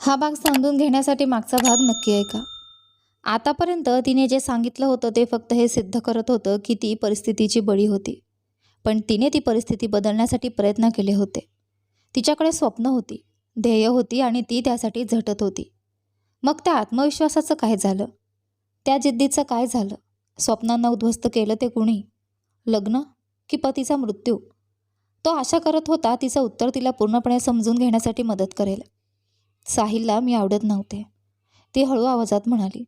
हा भाग समजून घेण्यासाठी मागचा भाग नक्की ऐका आतापर्यंत तिने जे सांगितलं होतं ते फक्त हे सिद्ध करत होतं की ती परिस्थितीची बळी होती. पण तिने ती परिस्थिती बदलण्यासाठी प्रयत्न केले होते. तिच्याकडे स्वप्न होती ध्येय होती आणि ती त्यासाठी झटत होती. मग त्या आत्मविश्वासाचं काय झालं? त्या जिद्दीचं काय झालं? स्वप्नांना उद्ध्वस्त केलं ते कुणी? लग्न? की पतीचा मृत्यू? तो आशा करत होता तिचं उत्तर तिला पूर्णपणे समजून घेण्यासाठी मदत करेल. साहिलला मी आवडत नव्हते. ती हळू आवाजात म्हणाली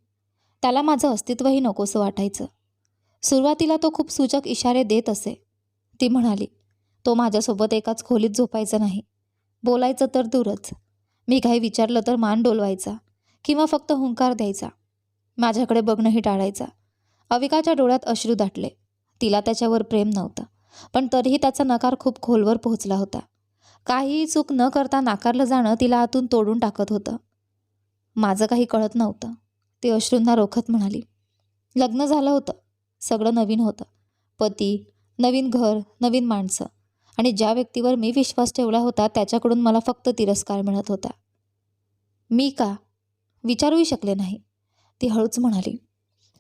त्याला माझं अस्तित्वही नकोसं वाटायचं. सुरुवातीला तो खूप सूचक इशारे देत असे. ती म्हणाली तो माझ्यासोबत एकाच खोलीत झोपायचा नाही. बोलायचं तर दूरच. मी काही विचारलं तर मान डोलवायचा किंवा फक्त हुंकार द्यायचा. माझ्याकडे बघणंही टाळायचा. अविकाच्या डोळ्यात अश्रू दाटले. तिला त्याच्यावर प्रेम नव्हतं पण तरीही त्याचा नकार खूप खोलवर पोहोचला होता. काहीही चूक न करता नाकारलं जाणं तिला आतून तोडून टाकत होतं. माझं काही कळत नव्हतं. ती अश्रूंना रोखत म्हणाली लग्न झालं होतं. सगळं नवीन होतं. पती नवीन घर नवीन माणसं. आणि ज्या व्यक्तीवर मी विश्वास ठेवला होता त्याच्याकडून मला फक्त तिरस्कार मिळत होता. मी का? विचारूही शकले नाही. ती हळूच म्हणाली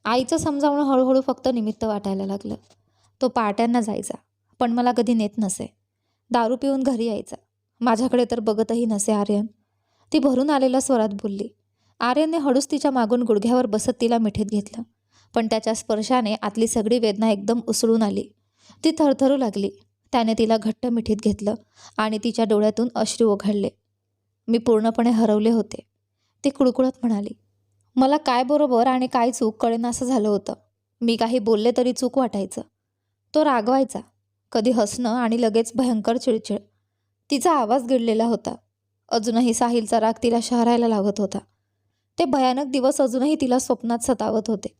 आईचं समजावणं हळूहळू फक्त निमित्त वाटायला लागलं. तो पार्ट्यांना जायचा पण मला कधी नेत नसे. दारू पिऊन घरी यायचा. माझ्याकडे तर बघतही नसे आर्यन. ती भरून आलेल्या स्वरात बोलली आर्यनने हळूच तिच्या मागून गुडघ्यावर बसत तिला मिठीत घेतलं. पण त्याच्या स्पर्शाने आतली सगळी वेदना एकदम उसळून आली. ती थरथरू लागली. त्याने तिला घट्ट मिठीत घेतलं आणि तिच्या डोळ्यातून अश्रू ओघडले मी पूर्णपणे हरवले होते. ती कुळकुळत म्हणाली मला काय बरोबर आणि काय चूक कळेनासं झालं होतं. मी काही बोलले तरी चूक वाटायचं. तो रागवायचा. कधी हसणं आणि लगेच भयंकर चिडचिड. तिचा आवाज गिळलेला होता. अजूनही साहिलचा राग तिला शहरायला लावत होता. ते भयानक दिवस अजूनही तिला स्वप्नात सतावत होते.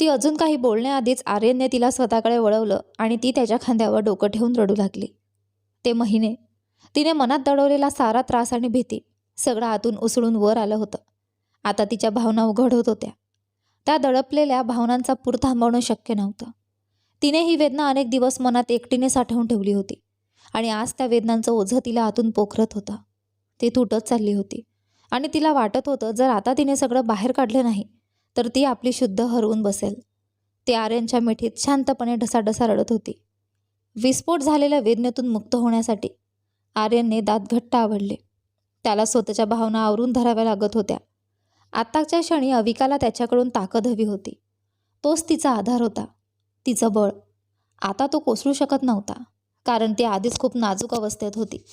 ती अजून काही बोलण्याआधीच आर्यनने तिला स्वतःकडे वळवलं आणि ती त्याच्या खांद्यावर डोकं ठेवून रडू लागली. ते महिने. तिने मनात दडवलेला सारा त्रास आणि भीती सगळं आतून उसळून वर आलं होतं. आता तिच्या भावना उघड होत होत्या. त्या दडपलेल्या भावनांचा पूर थांबवणं शक्य नव्हतं. तिने ही वेदना अनेक दिवस मनात एकटीने साठवून ठेवली होती. आणि आज त्या वेदनांचं ओझं तिला आतून पोखरत होता. ती तुटत चालली होती. आणि तिला वाटत होतं जर आता तिने सगळं बाहेर काढलं नाही तर ती आपली शुद्ध हरवून बसेल. ती आर्यनच्या मिठीत शांतपणे ढसाढसा रडत होती. विस्फोट झालेल्या वेदनेतून मुक्त होण्यासाठी आर्यनने दात घट्ट आवडले. त्याला स्वतःच्या भावना आवरून धराव्या लागत होत्या. आत्ताच्या क्षणी अविकाला त्याच्याकडून ताकद हवी होती. तोच तिचा आधार होता. तिचं बळ. आता तो कोसळू शकत नव्हता कारण ती आधीच खूप नाजूक अवस्थेत होती.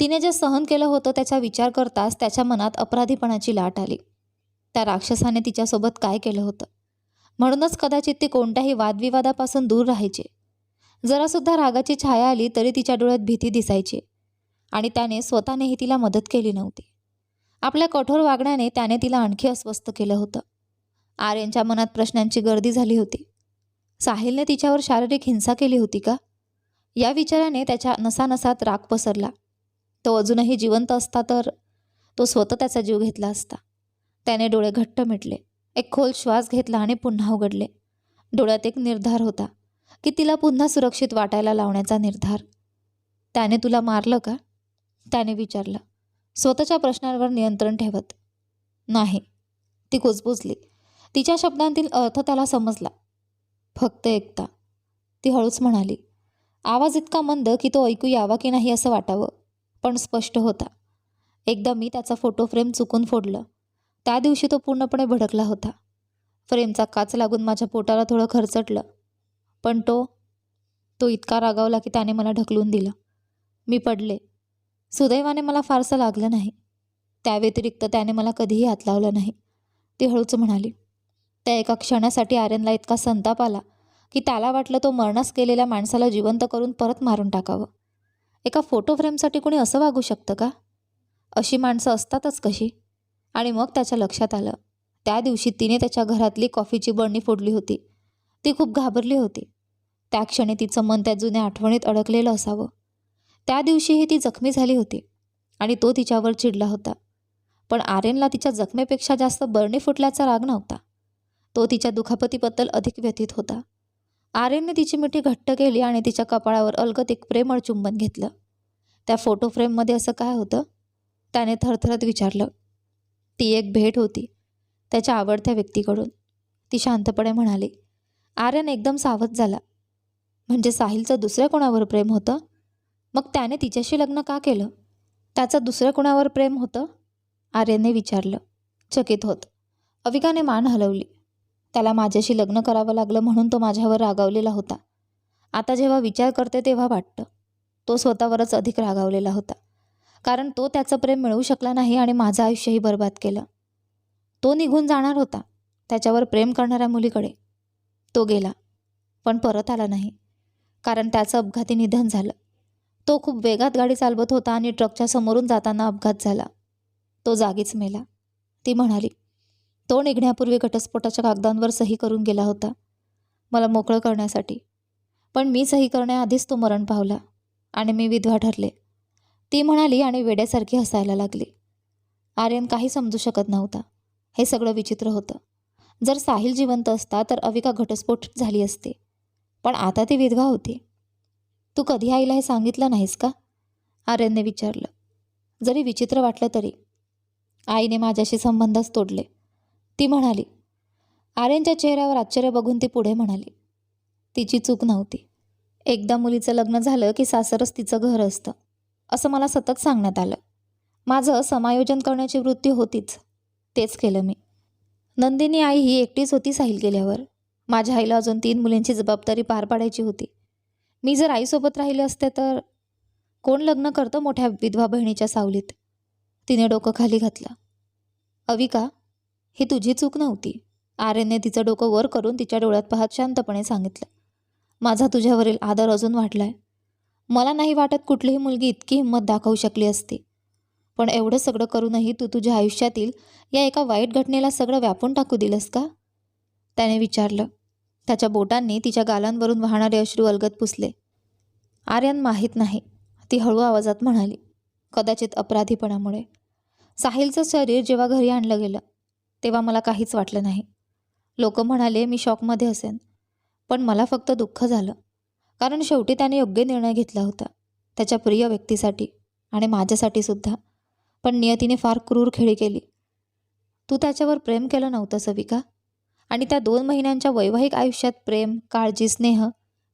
तिने जे सहन केलं होतं त्याचा विचार करताच त्याच्या मनात अपराधीपणाची लाट आली. त्या राक्षसाने तिच्यासोबत काय केलं होतं? म्हणूनच कदाचित ती कोणत्याही वादविवादापासून दूर राहायची. जरासुद्धा रागाची छाया आली तरी तिच्या डोळ्यात भीती दिसायची. आणि त्याने स्वतःनेही तिला मदत केली नव्हती. आपल्या कठोर वागण्याने त्याने तिला आणखी अस्वस्थ केलं होतं. आर्यनच्या मनात प्रश्नांची गर्दी झाली होती. साहिलने तिच्यावर शारीरिक हिंसा केली होती का? या विचाराने त्याच्या नसानसात राग पसरला. तो अजूनही जिवंत असता तर तो स्वतः त्याचा जीव घेतला असता. त्याने डोळे घट्ट मिटले. एक खोल श्वास घेतला आणि पुन्हा उघडले. डोळ्यात एक निर्धार होता की तिला पुन्हा सुरक्षित वाटायला लावण्याचा निर्धार. त्याने तुला मारलं का? त्याने विचारलं. स्वतःच्या प्रश्नांवर नियंत्रण ठेवत. नाही. ती कुजबुजली. तिच्या शब्दांतील अर्थ त्याला समजला. फक्त एकता ती हळूच म्हणाली आवाज इतका मंद की तो ऐकू यावा की नाही असं वाटावं. पण स्पष्ट होता. एकदा मी त्याचा फोटो फ्रेम चुकून फोडलं. त्या दिवशी तो पूर्णपणे भडकला होता. फ्रेमचा काच लागून माझ्या पोटाला थोडं खरचटलं. पण तो तो इतका रागावला की त्याने मला ढकलून दिलं. मी पडले. सुदैवाने मला फारसं लागलं नाही. त्या व्यतिरिक्त त्याने मला कधीही हात लावलं नाही. ती हळूच म्हणाली त्या एका क्षणासाठी आर्यनला इतका संताप आला की त्याला वाटलं तो मरणास गेलेल्या माणसाला जिवंत करून परत मारून टाकावं. एका फोटो फ्रेमसाठी कोणी असं वागू शकतं का? अशी माणसं असतातच कशी? आणि मग त्याच्या लक्षात आलं. त्या दिवशी तिने त्याच्या घरातली कॉफीची बरणी फोडली होती. ती खूप घाबरली होती. त्या क्षणी तिचं मन त्या जुन्या आठवणीत अडकलेलं असावं. त्या दिवशीही ती जखमी झाली होती आणि तो तिच्यावर चिडला होता. पण आर्यनला तिच्या जखमेपेक्षा जास्त बरणी फुटल्याचा राग नव्हता. तो तिच्या दुखापतीबद्दल अधिक व्यथित होता. आर्यनने तिची मिठी घट्ट केली आणि तिच्या कपाळावर अलगत एक प्रेमळ चुंबन घेतलं. त्या फोटो फ्रेममध्ये असं काय होतं? त्याने थरथरत विचारलं. ती एक भेट होती त्याच्या आवडत्या व्यक्तीकडून. ती शांतपणे म्हणाली आर्यन एकदम सावध झाला. म्हणजे साहिलचं दुसऱ्या कोणावर प्रेम होतं? मग त्याने तिच्याशी लग्न का केलं? त्याचं दुसऱ्या कोणावर प्रेम होतं? आर्यनने विचारलं. चकित होत. अविकाने मान हलवली. त्याला माझ्याशी लग्न करावं लागलं म्हणून तो माझ्यावर रागावलेला होता. आता जेव्हा विचार करते तेव्हा वाटतं तो स्वतःवरच अधिक रागावलेला होता. कारण तो त्याचं प्रेम मिळवू शकला नाही आणि माझं आयुष्यही बर्बाद केलं. तो निघून जाणार होता त्याच्यावर प्रेम करणाऱ्या मुलीकडे. तो गेला पण परत आला नाही कारण त्याचं अपघाती निधन झालं. तो खूप वेगात गाडी चालवत होता आणि ट्रकच्या समोरून जाताना अपघात झाला. तो जागीच मेला. ती म्हणाली तो निघण्यापूर्वी घटस्फोटाच्या कागदांवर सही करून गेला होता मला मोकळं करण्यासाठी. पण मी सही करण्याआधीच तो मरण पावला आणि मी विधवा ठरले. ती म्हणाली आणि वेड्यासारखी हसायला लागली. आर्यन काही समजू शकत नव्हता. हे सगळं विचित्र होतं. जर साहिल जिवंत असता तर अविका घटस्फोट झाली असते. पण आता ती विधवा होती. तू कधी आईला हे सांगितलं नाहीस का? आर्यनने विचारलं. जरी विचित्र वाटलं तरी. आईने माझ्याशी संबंधच तोडले. ती म्हणाली आर्यनच्या चेहऱ्यावर आश्चर्य बघून ती पुढे म्हणाली तिची चूक नव्हती. एकदा मुलीचं लग्न झालं की सासरच तिचं घर असतं असं मला सतत सांगण्यात आलं. माझं समायोजन करण्याची वृत्ती होतीच तेच केलं मी. नंदिनी आई ही एकटीच होती साहिल गेल्यावर. माझ्या आईला अजून तीन मुलींची जबाबदारी पार पाडायची होती. मी जर आईसोबत राहिले असते तर कोण लग्न करतं मोठ्या विधवा बहिणीच्या सावलीत? तिने डोकं खाली घातलं. अविका ही तुझी चूक नव्हती. आर्यनने तिचं डोकं वर करून तिच्या डोळ्यात पाहत शांतपणे सांगितलं. माझा तुझ्यावरील आदर अजून वाढलाय. मला नाही वाटत कुठलीही मुलगी इतकी हिंमत दाखवू शकली असती. पण एवढं सगळं करूनही तू तुझ्या आयुष्यातील या एका वाईट घटनेला सगळं व्यापून टाकू दिलंस का? त्याने विचारलं. त्याच्या बोटांनी तिच्या गालांवरून वाहणारे अश्रू अलगत पुसले. आर्यन माहीत नाही. ती हळू आवाजात म्हणाली कदाचित अपराधीपणामुळे. साहिलचं शरीर जेव्हा घरी आणलं गेलं तेव्हा मला काहीच वाटलं नाही. लोक म्हणाले मी शॉकमध्ये असेन. पण मला फक्त दुःख झालं. कारण शेवटी त्याने योग्य निर्णय घेतला होता. त्याच्या प्रिय व्यक्तीसाठी आणि माझ्यासाठी सुद्धा. पण नियतीने फार क्रूर खेळी केली. तू त्याच्यावर प्रेम केलं नव्हतं सविका. आणि त्या दोन महिन्यांच्या वैवाहिक आयुष्यात प्रेम काळजी स्नेह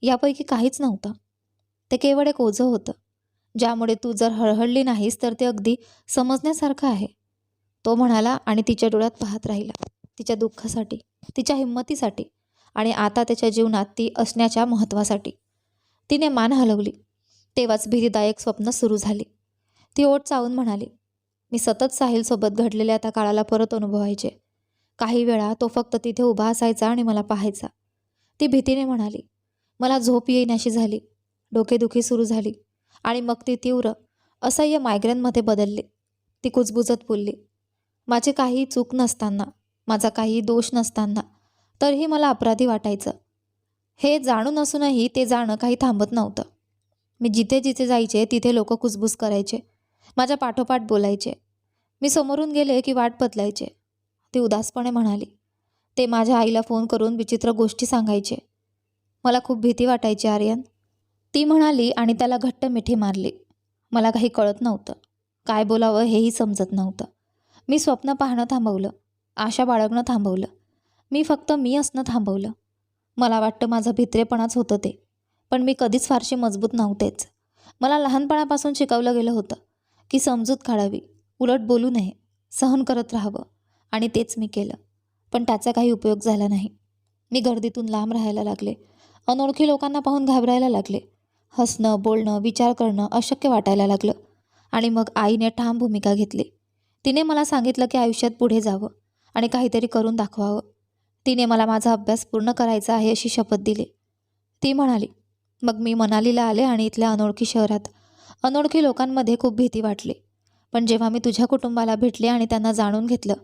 यापैकी काहीच नव्हतं. ते केवळ एक ओझं होतं. ज्यामुळे तू जर हळहळली नाहीस तर ते अगदी समजण्यासारखं आहे. तो म्हणाला आणि तिच्या डोळ्यात पाहत राहिला. तिच्या दुःखासाठी तिच्या हिंमतीसाठी आणि आता त्याच्या जीवनात ती असण्याच्या महत्त्वासाठी. तिने मान हलवली. तेव्हाच भीतीदायक स्वप्न सुरू झाली. ती ओट चावून म्हणाली मी सतत साहिलसोबत घडलेल्या त्या काळाला परत अनुभवायचे. काही वेळा तो फक्त तिथे उभा असायचा आणि मला पाहायचा. ती भीतीने म्हणाली मला झोप येईनाशी झाली. डोकेदुखी सुरू झाली आणि मग ती तीव्र असह्य मायग्रेनमध्ये बदलली. ती कुजबुजत बोलली माझी काही चूक नसताना माझा काही दोष नसताना तरीही मला अपराधी वाटायचं. हे जाणून असूनही ते जाणं काही थांबत नव्हतं. मी जिथे जिथे जायचे तिथे लोक कुसबूस करायचे माझ्या पाठोपाठ बोलायचे. मी समोरून गेले की वाट बदलायचे. ती उदासपणे म्हणाली ते माझ्या आईला फोन करून विचित्र गोष्टी सांगायचे. मला खूप भीती वाटायची आर्यन. ती म्हणाली आणि त्याला घट्ट मिठी मारली. मला काही कळत नव्हतं. काय बोलावं हेही समजत नव्हतं. मी स्वप्न पाहणं थांबवलं. आशा बाळगणं थांबवलं. मी फक्त मी असणं थांबवलं. मला वाटतं माझं भित्रेपणाच होतं ते. पण मी कधीच फारशी मजबूत नव्हतेच. मला लहानपणापासून शिकवलं गेलं होतं की समजूत काढावी. उलट बोलू नये. सहन करत राहावं. आणि तेच मी केलं. पण त्याचा काही उपयोग झाला नाही. मी गर्दीतून लांब राहायला लागले. अनोळखी लोकांना पाहून घाबरायला लागले. हसणं बोलणं विचार करणं अशक्य वाटायला लागलं. आणि मग आईने ठाम भूमिका घेतली. तिने मला सांगितलं की आयुष्यात पुढे जावं आणि काहीतरी करून दाखवावं. तिने मला माझा अभ्यास पूर्ण करायचा आहे अशी शपथ दिली. ती म्हणाली मग मी मनालीला आले आणि इथल्या अनोळखी शहरात. अनोळखी लोकांमध्ये खूप भीती वाटली. पण जेव्हा मी तुझ्या कुटुंबाला भेटले आणि त्यांना जाणून घेतलं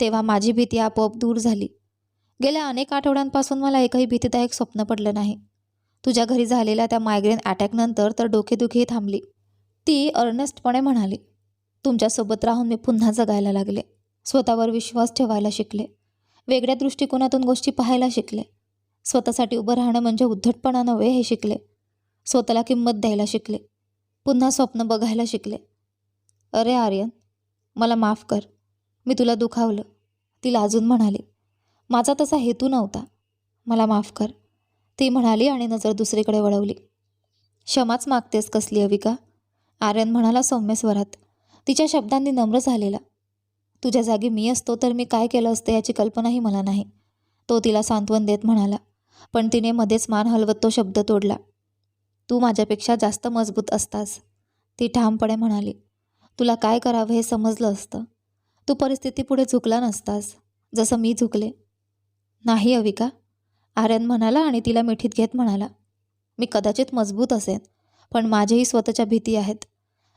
तेव्हा माझी भीती आपोआप दूर झाली. गेल्या अनेक आठवड्यांपासून मला एकही भीतीदायक स्वप्न पडलं नाही. तुझ्या घरी झालेल्या त्या मायग्रेन अटॅकनंतर तर डोकेदुखी थांबली. ती अर्नेस्टपणे म्हणाली तुमच्यासोबत राहून मी पुन्हा जगायला लागले. स्वतःवर विश्वास ठेवायला शिकले. वेगळ्या दृष्टिकोनातून गोष्टी पाहायला शिकले. स्वतःसाठी उभं राहणं म्हणजे उद्धटपणा नव्हे हे शिकले. स्वतःला किंमत द्यायला शिकले. पुन्हा स्वप्न बघायला शिकले. अरे आर्यन मला माफ कर. मी तुला दुखावलं. ती लाजून म्हणाली माझा तसा हेतू नव्हता. मला माफ कर. ती म्हणाली आणि नजर दुसरीकडे वळवली. क्षमाच मागतेस कसली अविका. आर्यन म्हणाला सौम्य स्वरात तिच्या शब्दांनी नम्र झालेला. तुझ्या जागी मी असतो तर मी काय केलं असतं याची कल्पनाही मला नाही. तो तिला सांत्वन देत म्हणाला. पण तिने मध्येच मान हलवत तो शब्द तोडला. तू माझ्यापेक्षा जास्त मजबूत असतास. ती ठामपणे म्हणाली. तुला काय करावं हे समजलं असतं. तू परिस्थितीपुढे झुकला नसतास जसं मी झुकले. नाही अविका. आर्यन म्हणाला आणि तिला मिठीत घेत म्हणाला. मी कदाचित मजबूत असेन पण माझेही स्वतःच्या भीती आहेत.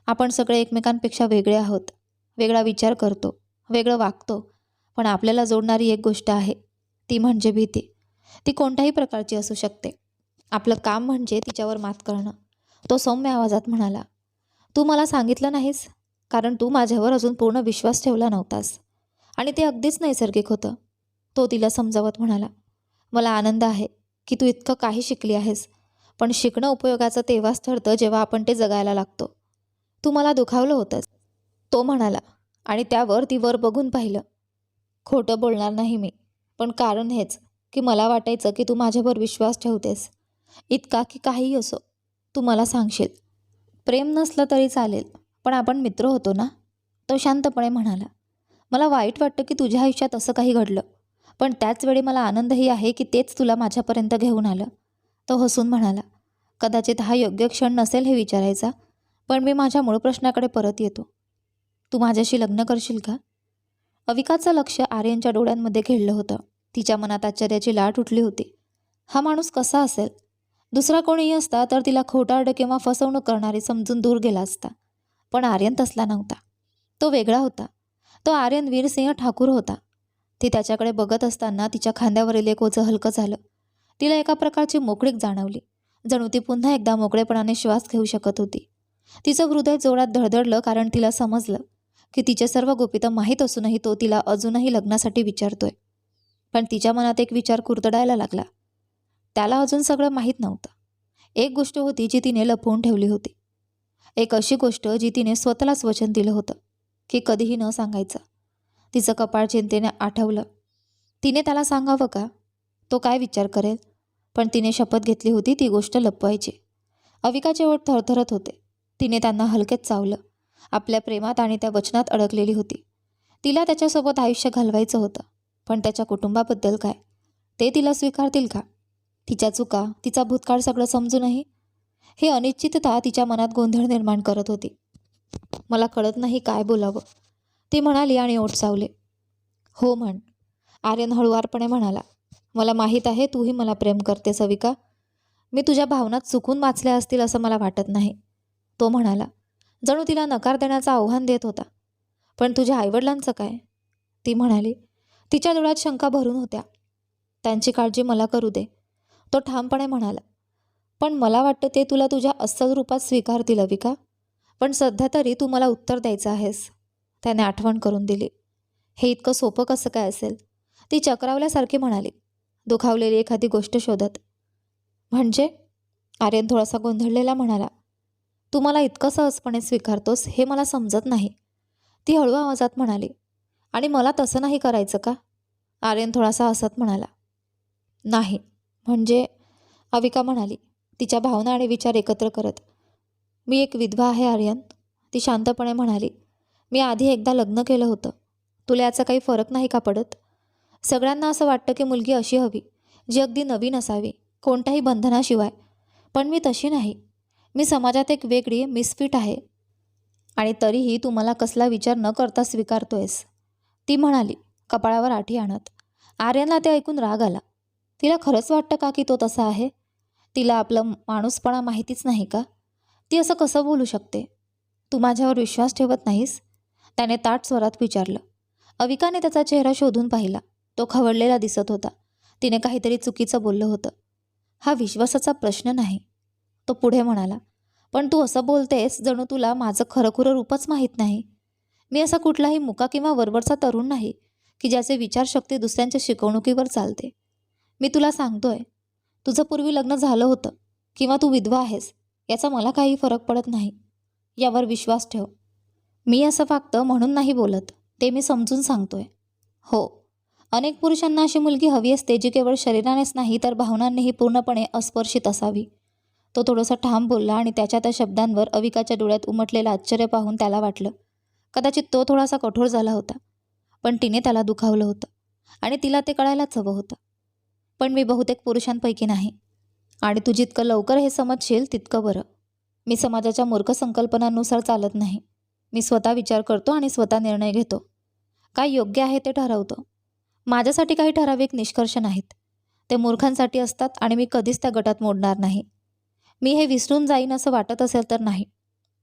आपण सगळे एकमेकांपेक्षा वेगळे आहोत. वेगळा विचार करतो. वेगळं वागतो. पण आपल्याला जोडणारी एक गोष्ट आहे. ती म्हणजे भीती. ती कोणत्याही प्रकारची असू शकते. आपलं काम म्हणजे तिच्यावर मात करणं. तो सौम्य आवाजात म्हणाला तू मला सांगितलं नाहीस? कारण तू माझ्यावर अजून पूर्ण विश्वास ठेवला नव्हतास. आणि ते अगदीच नैसर्गिक होतं. तो तिला समजावत म्हणाला मला आनंद आहे की तू इतकं काही शिकली आहेस. पण शिकणं उपयोगाचं तेव्हाच ठरतं जेव्हा आपण ते जगायला लागतो. तू मला दुखावलं होतंस. तो म्हणाला आणि त्यावर ती वर बघून पाहिलं. खोटं बोलणार नाही मी पण कारण हेच की मला वाटायचं की तू माझ्यावर विश्वास ठेवतेस. इतका की काहीही असो तू मला सांगशील. प्रेम नसलं तरी चालेल पण आपण मित्र होतो ना? तो शांतपणे म्हणाला मला वाईट वाटतं की तुझ्या आयुष्यात असं काही घडलं पण त्याच वेळी मला आनंदही आहे की तेच तुला माझ्यापर्यंत घेऊन आलं. तो हसून म्हणाला कदाचित हा योग्य क्षण नसेल हे विचारायचा पण मी माझ्या मूळ प्रश्नाकडे परत येतो. तू माझ्याशी लग्न करशील का? अविकाचं लक्ष आर्यनच्या डोळ्यांमध्ये खेळलं होतं. तिच्या मनात आश्चर्याची लाट उठली होती. हा माणूस कसा असेल? दुसरा कोणीही असता तर तिला खोटारडं किंवा फसवणूक करणारी समजून दूर गेला असता. पण आर्यन तसला नव्हता. तो वेगळा होता. तो आर्यन वीरसिंह ठाकूर होता. ती त्याच्याकडे बघत असताना तिच्या खांद्यावरील एक ओझं हलकं झालं. तिला एका प्रकारची मोकळीक जाणवली. जणू ती पुन्हा एकदा मोकळेपणाने श्वास घेऊ शकत होती. तिचं हृदय जोरात धडधडलं कारण तिला समजलं की तिचे सर्व गोपितं माहीत असूनही तो तिला अजूनही लग्नासाठी विचारतोय. पण तिच्या मनात एक विचार कुरतडायला लागला. त्याला अजून सगळं माहीत नव्हतं. एक गोष्ट होती जी तिने लपवून ठेवली होती. एक अशी गोष्ट जी तिने स्वतःलाच वचन दिलं होतं की कधीही न सांगायचं. तिचं कपाळ चिंतेने आठवलं. तिने त्याला सांगावं का? तो काय विचार करेल? पण तिने शपथ घेतली होती ती गोष्ट लपवायची. अविकाचे ओठ थरथरत होते तिने त्यांना हलकेच चावलं. आपल्या प्रेमात आणि त्या वचनात अडकलेली होती. तिला त्याच्यासोबत आयुष्य घालवायचं होतं. पण त्याच्या कुटुंबाबद्दल काय? ते तिला स्वीकारतील का? तिच्या चुका तिचा भूतकाळ सगळं समजूनही? हे अनिश्चितता तिच्या मनात गोंधळ निर्माण करत होती. मला कळत नाही काय बोलावं. ती म्हणाली आणि ओठ चावले हो म्हण. आर्यन हळुवारपणे म्हणाला. मला माहीत आहे तूही मला प्रेम करते सविका मी तुझ्या भावनात चुकून वाचल्या असतील असं मला वाटत नाही. तो म्हणाला जणू तिला नकार देण्याचं आव्हान देत होता. पण तुझ्या आईवडिलांचं काय? ती म्हणाली तिच्या डोळ्यात शंका भरून होत्या. त्यांची काळजी मला करू दे. तो ठामपणे म्हणाला पण मला वाटतं ते तुला तुझ्या अस्सल रूपात स्वीकारतील अविका. पण सध्या तरी तू मला उत्तर द्यायचं आहेस. त्याने आठवण करून दिली. हे इतकं सोपं कसं काय असेल? ती चक्रावल्यासारखी म्हणाली दुखावलेली एखादी गोष्ट शोधत. म्हणजे? आर्यन थोडासा गोंधळलेला म्हणाला तू मला इतकं सहजपणे स्वीकारतोस हे मला समजत नाही. ती हळू आवाजात म्हणाली आणि मला तसं नाही करायचं का? आर्यन थोडासा हसत म्हणाला नाही. म्हणजे अविका म्हणाली तिच्या भावना आणि विचार एकत्र करत. मी एक विधवा आहे आर्यन. ती शांतपणे म्हणाली मी आधी एकदा लग्न केलं होतं. तुला याचा काही फरक नाही का पडत? सगळ्यांना असं वाटतं की मुलगी अशी हवी जी अगदी नवीन असावी कोणत्याही बंधनाशिवाय. पण मी तशी नाही. मी समाजात एक वेगळी मिसफिट आहे. आणि तरीही तू मला कसला विचार न करता स्वीकारतोयस. ती म्हणाली कपाळावर आठी आणत. आर्यनला ते ऐकून राग आला. तिला खरंच वाटतं का की तो तसा आहे? तिला आपलं माणूसपणा माहितीच नाही का? ती असं कसं बोलू शकते? तू माझ्यावर विश्वास ठेवत नाहीस? त्याने ताट स्वरात विचारलं. अविकाने त्याचा चेहरा शोधून पाहिला. तो खवळलेला दिसत होता. तिने काहीतरी चुकीचं बोललं होतं. हा विश्वासाचा प्रश्न नाही. तो पुढे म्हणाला पण तू असं बोलतेस जणू तुला माझं खरंखुरं रूपच माहीत नाही. मी असा कुठलाही मुका किंवा वरवरचा तरुण नाही की ज्याचे विचारशक्ती दुसऱ्यांच्या शिकवणुकीवर चालते. मी तुला सांगतोय तुझं पूर्वी लग्न झालं होतं किंवा तू विधवा आहेस याचा मला काही फरक पडत नाही. यावर विश्वास ठेव. मी असं वागतं म्हणून नाही बोलत ते मी समजून सांगतोय. हो. अनेक पुरुषांना अशी मुलगी हवी असते जी केवळ शरीरानेच नाही तर भावनांनीही पूर्णपणे अस्पर्शित असावी. तो थोडंसं ठाम बोलला आणि त्याच्या त्या शब्दांवर अविकाच्या डोळ्यात उमटलेलं आश्चर्य पाहून त्याला वाटलं. कदाचित तो थोडासा कठोर झाला होता पण तिने त्याला दुखावलं होतं आणि तिला ते कळायलाच हवं होतं. पण मी बहुतेक पुरुषांपैकी नाही आणि तू जितकं लवकर हे समजशील तितकं बरं. मी समाजाच्या मूर्ख संकल्पनांनुसार चालत नाही. मी स्वतः विचार करतो आणि स्वतः निर्णय घेतो. काय योग्य आहे ते ठरवतो. माझ्यासाठी काही ठराविक निष्कर्ष नाहीत. ते मूर्खांसाठी असतात आणि मी कधीच त्या गटात मोडणार नाही. मी हे विसरून जाईन असं वाटत असेल तर नाही.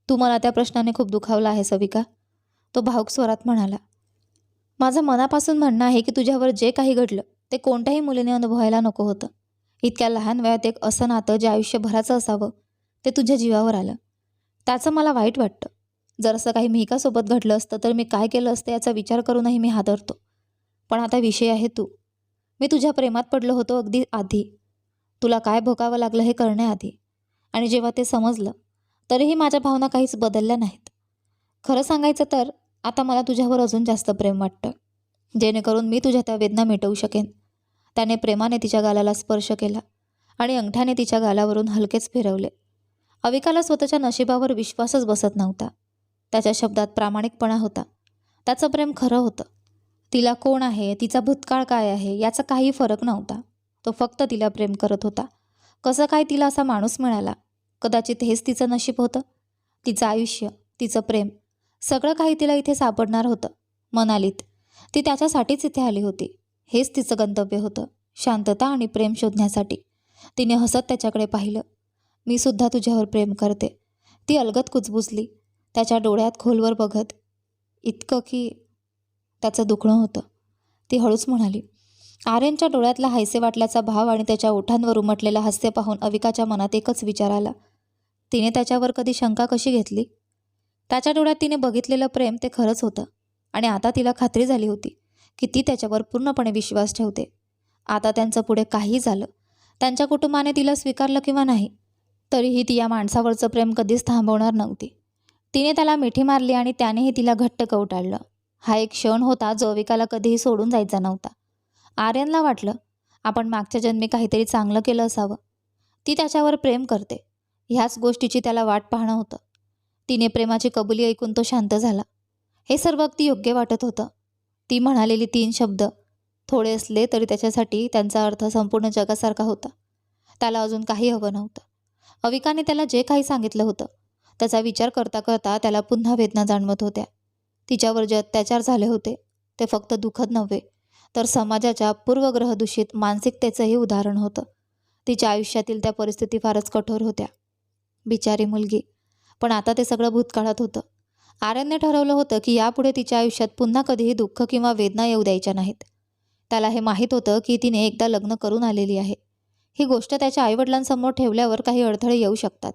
तू मला त्या प्रश्नाने खूप दुखावला आहे सविका तो भाऊक स्वरात म्हणाला. माझं मनापासून म्हणणं आहे की तुझ्यावर जे काही घडलं ते कोणत्याही मुलीने अनुभवायला नको होतं. इतक्या लहान वयात एक असं नातं जे आयुष्यभराचं असावं ते तुझ्या जीवावर आलं. त्याचं मला वाईट वाटतं. जर असं काही मिहिकासोबत घडलं असतं तर मी काय केलं असतं याचा विचार करूनही मी हादरतो. पण आता विषय आहे तू. मी तुझ्या प्रेमात पडलो होतो अगदी आधी. तुला काय भोगावं लागलं हे करण्याआधी. आणि जेव्हा ते समजलं तरीही माझ्या भावना काहीच बदलल्या नाहीत. खरं सांगायचं तर आता मला तुझ्यावर अजून जास्त प्रेम वाटतं. जेणेकरून मी तुझ्या त्या वेदना मिटवू शकेन. त्याने प्रेमाने तिच्या गालाला स्पर्श केला आणि अंगठ्याने तिच्या गालावरून हलकेच फिरवले. अविकाला स्वतःच्या नशिबावर विश्वासच बसत नव्हता. त्याच्या शब्दात प्रामाणिकपणा होता. त्याचं प्रेम खरं होतं. तिला कोण आहे तिचा भूतकाळ काय आहे याचा काही फरक नव्हता. तो फक्त तिला प्रेम करत होता. कसं काय तिला असा माणूस मिळाला कदाचित हेच तिचं नशीब होतं. तिचं आयुष्य तिचं प्रेम सगळं काही तिला इथे सापडणार होतं. मनालीत ती त्याच्यासाठीच इथे आली होती. हेच तिचं गंतव्य होतं शांतता आणि प्रेम शोधण्यासाठी. तिने हसत त्याच्याकडे पाहिलं. मी सुद्धा तुझ्यावर प्रेम करते. ती अलगत कुचबुजली त्याच्या डोळ्यात खोलवर बघत इतकं की त्याचं दुखणं होतं. ती हळूच म्हणाली आर्यनच्या डोळ्यातला हायसे वाटल्याचा भाव आणि त्याच्या ओठांवर उमटलेला हास्य पाहून अविकाच्या मनात एकच विचार आला. तिने त्याच्यावर कधी शंका कशी घेतली? त्याच्या डोळ्यात तिने बघितलेलं प्रेम ते खरंच होतं आणि आता तिला खात्री झाली होती की ती त्याच्यावर पूर्णपणे विश्वास ठेवते. आता त्यांचं पुढे काही झालं त्यांच्या कुटुंबाने तिला स्वीकारलं किंवा नाही तरीही ती या माणसावरचं प्रेम कधीच थांबवणार नव्हती. तिने त्याला मिठी मारली आणि त्यानेही तिला घट्ट कवटाळलं. हा एक क्षण होता जो अविकाला कधीही सोडून जायचा नव्हता. आर्यनला वाटलं आपण मागच्या जन्मी काहीतरी चांगलं केलं असावं. ती त्याच्यावर प्रेम करते. ह्याच गोष्टीची त्याला वाट पाहणं होतं. तिने प्रेमाची कबुली ऐकून तो शांत झाला. हे सर्व अगदी योग्य वाटत होतं. ती म्हणालेली तीन शब्द थोडे असले तरी त्याच्यासाठी त्यांचा अर्थ संपूर्ण जगासारखा होता. त्याला अजून काही हवं नव्हतं. अविकाने त्याला जे काही सांगितलं होतं त्याचा विचार करता करता त्याला पुन्हा वेदना जाणवत होत्या. तिच्यावर जे अत्याचार झाले होते ते फक्त दुःखद नव्हे तर समाजाच्या पूर्वग्रहदूषित मानसिकतेचंही उदाहरण होतं. तिच्या आयुष्यातील त्या परिस्थिती फारच कठोर होत्या. बिचारी मुलगी. पण आता ते सगळं भूतकाळात होतं. आर्यनने ठरवलं होतं की यापुढे तिच्या आयुष्यात पुन्हा कधीही दुःख किंवा वेदना येऊ द्यायच्या नाहीत. त्याला हे माहीत होतं की तिने एकदा लग्न करून आलेली आहे. ही गोष्ट त्याच्या आईवडिलांसमोर ठेवल्यावर काही अडथळे येऊ शकतात.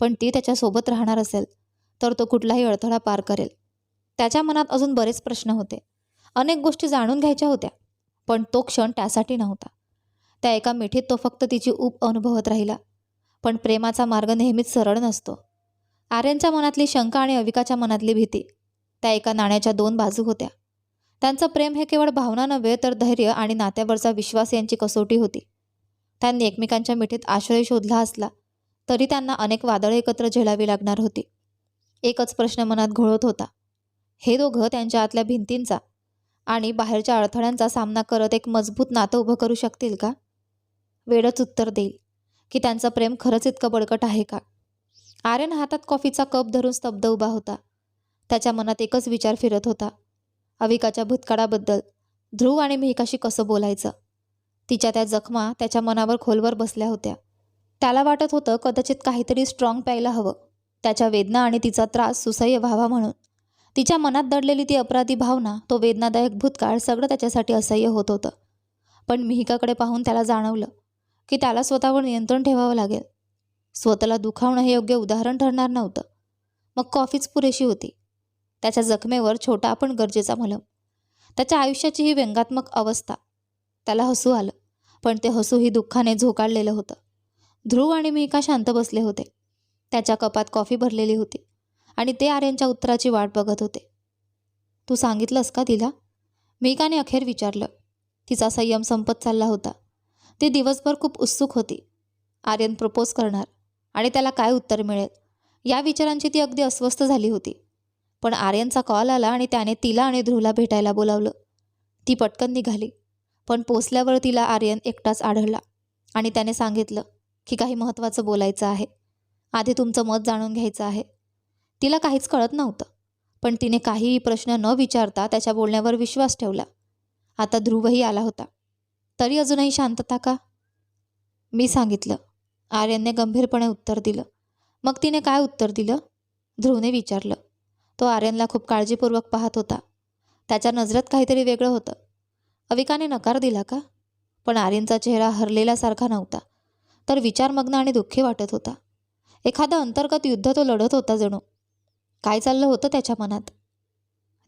पण ती त्याच्यासोबत राहणार असेल तर तो कुठलाही अडथळा पार करेल. त्याच्या मनात अजून बरेच प्रश्न होते. अनेक गोष्टी जाणून घ्यायच्या होत्या पण तो क्षण त्यासाठी नव्हता. त्या एका मिठीत तो फक्त तिची उप अनुभवत राहिला पण प्रेमाचा मार्ग नेहमीच सरळ नसतो. आर्यनच्या मनातली शंका आणि अविकाच्या मनातली भीती त्या एका नाण्याच्या दोन बाजू होत्या. त्यांचं प्रेम हे केवळ भावना नव्हे तर धैर्य आणि नात्यावरचा विश्वास यांची कसोटी होती. त्यांनी एकमेकांच्या मिठीत आश्रय शोधला असला तरी त्यांना अनेक वादळे एकत्र झेलावी लागणार होती. एकच प्रश्न मनात घोळत होता. हे दोघं त्यांच्या आतल्या भिंतींचा आणि बाहेरच्या अडथळ्यांचा सामना करत एक मजबूत नातं उभं करू शकतील का? वेळच उत्तर देईल की त्यांचं प्रेम खरंच इतकं बळकट आहे का? आर्यन हातात कॉफीचा कप धरून स्तब्ध उभा होता. त्याच्या मनात एकच विचार फिरत होता. अविकाच्या भूतकाळाबद्दल ध्रुव आणि मिहिकाशी कसं बोलायचं? तिच्या त्या जखमा त्याच्या मनावर खोलवर बसल्या होत्या. त्याला वाटत होतं कदाचित काहीतरी स्ट्रॉंग प्यायला हवं. त्याच्या वेदना आणि तिचा त्रास सुसह्य व्हावा म्हणून. तिच्या मनात दडलेली ती अपराधी भावना तो वेदनादायक भूतकाळ सगळं त्याच्यासाठी असह्य होत होतं. पण मिहिकाकडे पाहून त्याला जाणवलं की त्याला स्वतःवर नियंत्रण ठेवावं लागेल. स्वतःला दुखावणं हे योग्य उदाहरण ठरणार नव्हतं. मग कॉफीच पुरेशी होती. त्याच्या जखमेवर छोटा पण गरजेचा मलम. त्याच्या आयुष्याची ही व्यंगात्मक अवस्था. त्याला हसू आलं पण ते हसू ही दुःखाने झोकाळलेलं होतं. ध्रुव आणि मिहिका शांत बसले होते. त्याच्या कपात कॉफी भरलेली होती. आणि ते आर्यनच्या उत्तराची वाट बघत होते. तू सांगितलंस का तिला? मिहिकाने अखेर विचारलं. तिचा संयम संपत चालला होता. ती दिवसभर खूप उत्सुक होती. आर्यन प्रपोज करणार आणि त्याला काय उत्तर मिळेल? या विचारांची ती अगदी अस्वस्थ झाली होती. पण आर्यनचा कॉल आला आणि त्याने तिला आणि ध्रुवला भेटायला बोलावलं. ती पटकन निघाली. पण पोचल्यावर तिला आर्यन एकटाच आढळला आणि त्याने सांगितलं की काही महत्त्वाचं बोलायचं आहे. आधी तुमचं मत जाणून घ्यायचं आहे. तिला काहीच कळत नव्हतं. पण तिने काहीही प्रश्न न विचारता त्याच्या बोलण्यावर विश्वास ठेवला. आता ध्रुवही आला होता. तरी अजूनही शांतता का? मी सांगितलं. आर्यनने गंभीरपणे उत्तर दिलं. मग तिने काय उत्तर दिलं? ध्रुवने विचारलं. तो आर्यनला खूप काळजीपूर्वक पाहत होता. त्याच्या नजरेत काहीतरी वेगळं होतं. अविकाने नकार दिला का? पण आर्यनचा चेहरा हरलेल्यासारखा नव्हता. तर विचारमग्न आणि दुःखी वाटत होता. एखादं अंतर्गत युद्ध तो लढत होता जणू. काय चाललं होतं त्याच्या मनात?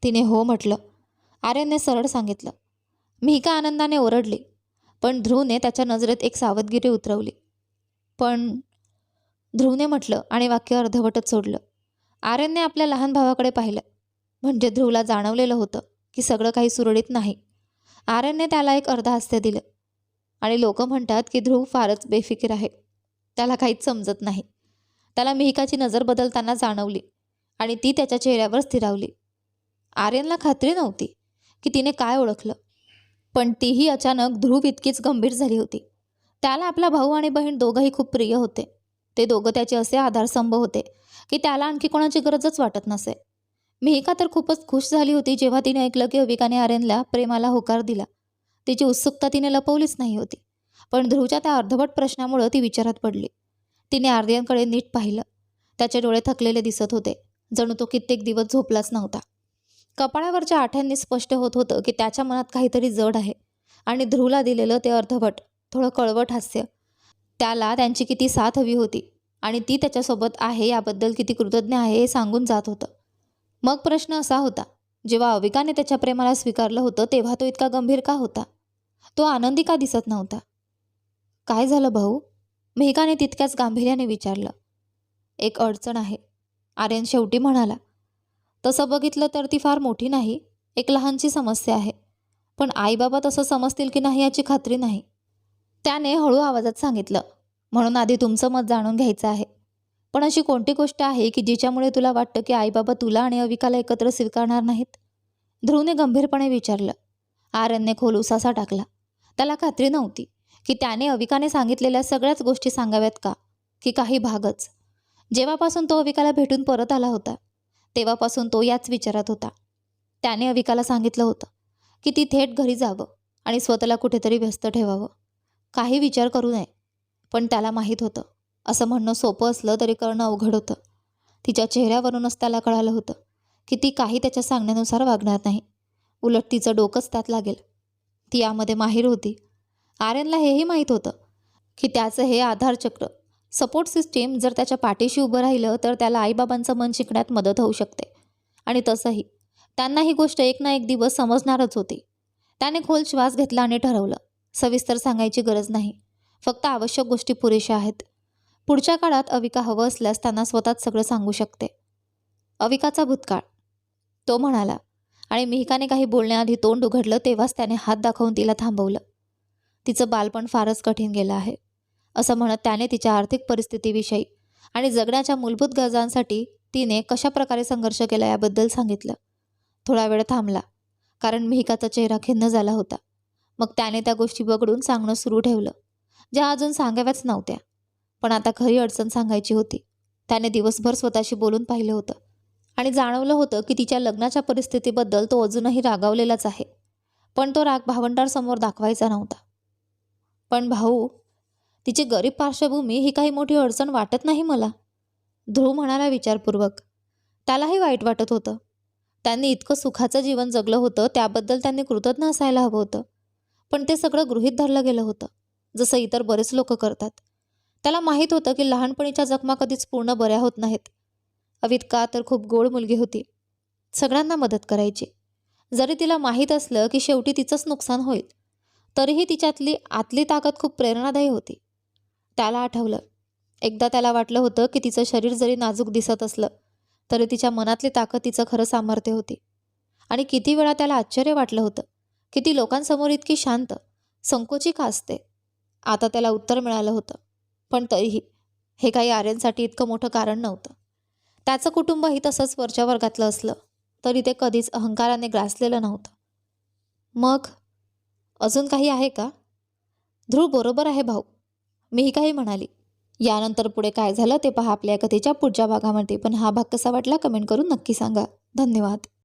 तिने हो म्हटलं. आर्यनने सरळ सांगितलं. मिहिका आनंदाने ओरडली? पण ध्रुवने त्याच्या नजरेत एक सावधगिरी उतरवली. पण ध्रुवने म्हटलं आणि वाक्य अर्धवटच सोडलं. आर्यनने आपल्या लहान भावाकडे पाहिलं. म्हणजे ध्रुवला जाणवलेलं होतं की सगळं काही सुरळीत नाही. आर्यनने त्याला एक अर्धा हास्य दिलं. आणि लोक म्हणतात की ध्रुव फारच बेफिकीर आहे. त्याला काहीच समजत नाही. त्याला मिहिकाची नजर बदलताना जाणवली. आणि ती त्याच्या चेहऱ्यावर स्थिरावली. आर्यनला खात्री नव्हती की तिने काय ओळखलं पण तीही अचानक ध्रुव इतकीच गंभीर झाली होती. त्याला आपला भाऊ आणि बहीण दोघंही खूप प्रिय होते. ते दोघं त्याचे असे आधारस्तंभ होते की त्याला आणखी कोणाची गरजच वाटत नसे. मेहिका तर खूपच खुश झाली होती जेव्हा तिने ऐकलं की अविकाने आर्यनला प्रेमाला होकार दिला. तिची उत्सुकता तिने लपवलीच नाही होती पण ध्रुवच्या त्या अर्धवट प्रश्नामुळं ती विचारात पडली. तिने आर्यनकडे नीट पाहिलं. त्याचे डोळे थकलेले दिसत होते. जणू तो कित्येक दिवस झोपलाच नव्हता. कपाळावरच्या आठ्यांनी स्पष्ट होत होतं की त्याच्या मनात काहीतरी जड आहे आणि ध्रुवला दिलेलं ते अर्धवट थोडं कळवट हास्य. त्याला त्यांची किती साथ हवी होती आणि ती त्याच्यासोबत आहे याबद्दल किती कृतज्ञ आहे हे सांगून जात होतं. मग प्रश्न असा होता जेव्हा अविकाने त्याच्या प्रेमाला स्वीकारलं होतं तेव्हा तो इतका गंभीर का होता? तो आनंदी का दिसत नव्हता? काय झालं भाऊ? मेहकाने तितक्याच गांभीर्याने विचारलं. एक अडचण आहे. आर्यन शेवटी म्हणाला तसं बघितलं तर ती फार मोठी नाही एक लहानशी समस्या आहे. पण आईबाबा तसं समजतील की नाही याची खात्री नाही. त्याने हळू आवाजात सांगितलं म्हणून आधी तुमचं मत जाणून घ्यायचं आहे. पण अशी कोणती गोष्ट आहे की जिच्यामुळे तुला वाटतं की आईबाबा तुला आणि अविकाला एकत्र स्वीकारणार नाहीत? ध्रुवने गंभीरपणे विचारलं. आर्यनने खोल उसासा टाकला. त्याला खात्री नव्हती की त्याने अविकाने सांगितलेल्या सगळ्याच गोष्टी सांगाव्यात का की काही भागच. जेव्हापासून तो अविकाला भेटून परत आला होता तेव्हापासून तो याच विचारात होता. त्याने अविकाला सांगितलं होतं की ती थेट घरी जावं आणि स्वतःला कुठेतरी व्यस्त ठेवावं. काही विचार करू नये पण त्याला माहीत होतं. असं म्हणणं सोपं असलं तरी करणं अवघड होतं. तिच्या चेहऱ्यावरूनच त्याला कळालं होतं की ती काही त्याच्या सांगण्यानुसार वागणार नाही. उलट तिचं डोकंच त्यात लागेल. ती यामध्ये माहीर होती. आर्यनला हेही माहीत होतं की त्याचं हे आधारचक्र सपोर्ट सिस्टीम जर त्याच्या पाठीशी उभं राहिलं तर त्याला आईबाबांचं मन शिकण्यात मदत होऊ शकते. आणि तसंही त्यांना ही गोष्ट एक ना एक दिवस समजणारच होती. त्याने खोल श्वास घेतला आणि ठरवलं सविस्तर सांगायची गरज नाही. फक्त आवश्यक गोष्टी पुरेशा आहेत. पुढच्या काळात अविका हवं असल्यास त्यांना स्वतःच सगळं सांगू शकते. अविकाचा भूतकाळ. तो म्हणाला आणि मिहिकाने काही बोलण्याआधी तोंड उघडलं तेव्हाच त्याने हात दाखवून तिला थांबवलं. तिचं बालपण फारच कठीण गेलं आहे. असं म्हणत त्याने तिच्या आर्थिक परिस्थितीविषयी आणि जगण्याच्या मूलभूत गरजांसाठी तिने कशाप्रकारे संघर्ष केला याबद्दल सांगितलं. थोडा वेळ थांबला कारण मिहिकाचा चेहरा खिन्न झाला होता. मग त्याने त्या गोष्टी बघडून सांगणं सुरू ठेवलं ज्या अजून सांगाव्याच नव्हत्या. पण आता खरी अडचण सांगायची होती. त्याने दिवसभर स्वतःशी बोलून पाहिलं होतं आणि जाणवलं होतं की तिच्या लग्नाच्या परिस्थितीबद्दल तो अजूनही रागावलेलाच आहे. पण तो राग भावंडांसमोर दाखवायचा नव्हता. पण भाऊ तिची गरीब पार्श्वभूमी ही काही मोठी अडचण वाटत नाही मला. ध्रुव म्हणाला विचारपूर्वक. त्यालाही वाईट वाटत होतं. त्यांनी इतकं सुखाचं जीवन जगलं होतं त्याबद्दल त्यांनी कृतज्ञ असायला हवं होतं. पण ते सगळं गृहीत धरलं गेलं होतं जसं इतर बरेच लोक करतात. त्याला माहीत होतं की लहानपणीच्या जखमा कधीच पूर्ण बऱ्या होत नाहीत. अवितका तर खूप गोड मुलगी होती. सगळ्यांना मदत करायची. जरी तिला माहीत असलं की शेवटी तिचंच नुकसान होईल तरीही तिच्यातली आतली ताकद खूप प्रेरणादायी होती. त्याला आठवलं. एकदा त्याला वाटलं होतं की तिचं शरीर जरी नाजूक दिसत असलं तरी तिच्या मनातली ताकद तिचं खरं सामर्थ्य होती. आणि किती वेळा त्याला आश्चर्य वाटलं होतं किती लोकांसमोर इतकी शांत संकोची का असते. आता त्याला उत्तर मिळालं होतं. पण तरीही हे काही आर्यनसाठी इतकं मोठं कारण नव्हतं. त्याचं कुटुंबही तसंच वरच्या वर्गातलं असलं तरी ते कधीच अहंकाराने ग्रासलेलं नव्हतं. मग अजून काही आहे का? ध्रुव बरोबर आहे भाऊ. मीही काही म्हणाली. यानंतर पुढे काय झालं ते पहा आपल्या कथेच्या पुढच्या भागामध्ये पण हा भाग कसा वाटला कमेंट करून नक्की सांगा. धन्यवाद.